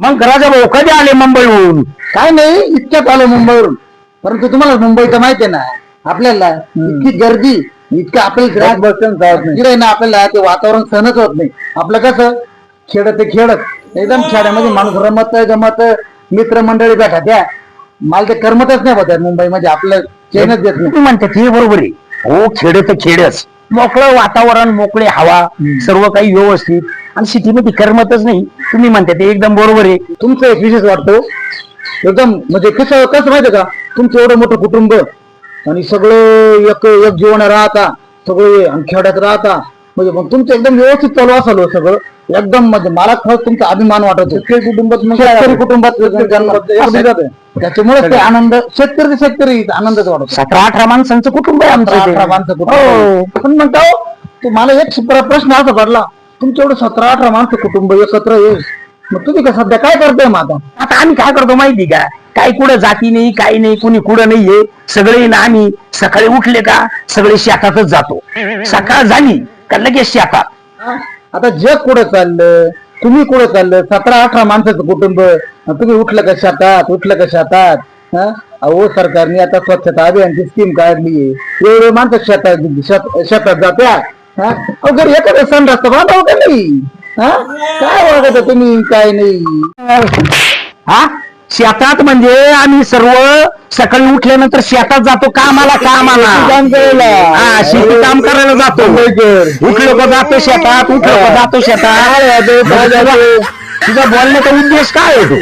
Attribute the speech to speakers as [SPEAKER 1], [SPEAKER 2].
[SPEAKER 1] मग राजा भाऊ कधी आले मुंबईहून?
[SPEAKER 2] काय नाही इतक्यात आलो मुंबईवरून. परंतु तुम्हाला मुंबईचं माहिती आहे ना आपल्याला इतकी गर्दी इतकं आपल्याला ग्राहक बसत तिकडे ना आपल्याला ते वातावरण सहनच होत नाही. आपलं कसं खेळत ते खेळत एकदम खेड्यामध्ये माणूस रमत गमत मित्रमंडळी भेटा द्या. मला ते करमतच नाही होत मुंबईमध्ये आपलं चेनच देत नाही.
[SPEAKER 1] तुम्ही म्हणते ते बरोबर आहे. हो खेड तर खेडच. मोकळं वातावरण मोकळे हवा सर्व काही व्यवस्थित. आणि सिटीमध्ये करमतच नाही. तुम्ही म्हणते ते एकदम बरोबर आहे.
[SPEAKER 2] तुमचं एक विशेष वाटतो एकदम म्हणजे कसं कसं माहितीये का? तुमचं एवढं मोठं कुटुंब आणि सगळं एक एक जीवन राहता सगळे खेड्यात राहता. म्हणजे मग तुमचं एकदम व्यवस्थित चालू असाल हो सगळं. एकदम म्हणजे मला खरंच तुमचा अभिमान वाटत शेतकरी कुटुंबात शेतकरी कुटुंबात. त्याच्यामुळे ते आनंद शेतकरी शेतकरी आनंदच वाटतो
[SPEAKER 1] सतरा अठरा माणसांचं कुटुंब आहे आमचं
[SPEAKER 2] अठरा. माणसं कुटुंब
[SPEAKER 1] हो.
[SPEAKER 2] पण मग काय हो, ते मला एक प्र- प्रश्न असा पडला. तुमचं एवढं सतरा अठरा माणसं कुटुंब एकत्र ये मग तुम्ही का सध्या काय करताय मग आता
[SPEAKER 1] आता आम्ही काय करतो माहिती का? काही कुठं जाती नाही काही नाही कुणी कुठं नाहीये. सगळे ना आम्ही सकाळी उठले का सगळे शेतातच जातो. सकाळ झाली का लगेच शेतात.
[SPEAKER 2] आता जग कुठं चाललं? तुम्ही कुठं चाललं? सतरा अठरा माणसाचं कुटुंब. आणि तुम्ही उठलं का शेतात? उठलं का शेतात? हा? अहो सरकारने आता स्वच्छता अभियानची स्कीम काढली एवढे माणसं शेतात शेत- शेतात जात्या. हा? घरी एखादा सण रस्ता बांधावं का नाही? हा? काय वागत तुम्ही? काय नाही.
[SPEAKER 1] हा? शेतात म्हणजे आम्ही सर्व सकाळी उठल्यानंतर शेतात जातो कामाला कामाला.
[SPEAKER 2] काम करायला.
[SPEAKER 1] हा शेती काम करायला जातो. उठलो का जातो शेतात उठलो का जातो शेतात. तुझा बोलण्याचा उद्देश काय आहे तो?